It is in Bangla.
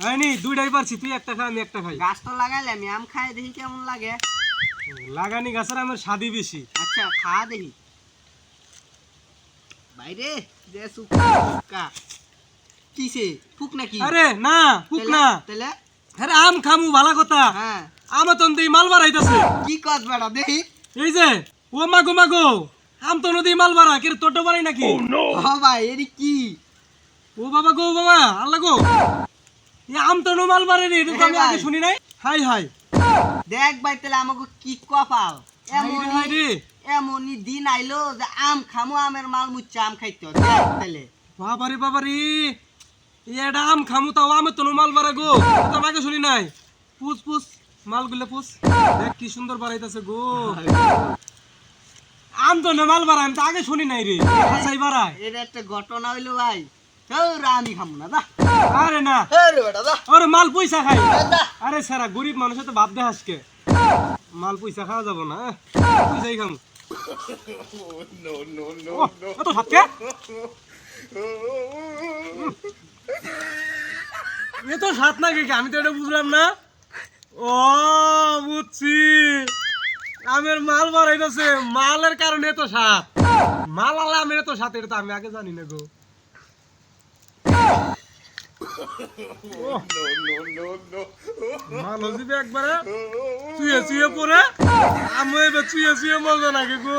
হয়নি দুইটাই পারছি তুই একটা খা আমি একটা খাই। গাছ তো লাগাইলে আমি আম খাই দেখি কেমন লাগে। লাগানি গাছের আমার স্বাদই বেশি। আচ্ছা খা দেখি। বাইরে যে সুকা কিসে? ফুক নাকি? আরে না তেলে- না। আরে আম খামু ভালা কথা। হ্যাঁ। আমার তো এই মাল বাড়াইতেছে। কি কস বেড়া দেখি। এই যে ও মাগো মাগো আম তো নদী মাল বাড়া কে তোর বাড়াই নাকি? হ ভাই এরি কি? ও বাবা গো বাবা আল্লাহ গো। আম তো মাল বাড়ে রে এটা আমি আগে শুনি নাই। Hi hi. দেখ ভাই তাহলে আমাকে কি কপাল? হাই এমনই দিন আইলো যে আম খামো আমের মাল মুচ্ছে আম খাইতে। তাহলে। বাবারে বাবারে। এটা আম খামু তাও আমি তো মাল বাড়া গো। তো আগে শুনি নাই। পুষ পুষ মালগুলো পুষ দেখ কি সুন্দর বাড়াইতেছে গো। আম তো মাল বাড়া আমি তো আগে শুনি নাই রে। বাড়ায় এটা একটা ঘটনা হইল ভাই। আমি খামো না দা আরে না। আরে বেটা দা আরে মাল পয়সা খাই। আরে সারা গরিব মানুষের তো ভাব দেখাসকে মাল পয়সা খাওয়া যাব না পয়সাই খাম। এত সাতকে এ তো সাত না কে আমি তো এটা বুঝলাম না। ও বুঝছি। আমের মাল বাড়াইতেছে। মালের কারণে তো সাত। মাল আলা আমের তো সাত এটা তো আমি আগে জানি না গো। মাল হজিবে একবারে। চুয়ে চুয়ে পরে। আমি এবার চুয়ে চুয়ে মজা লাগে গো।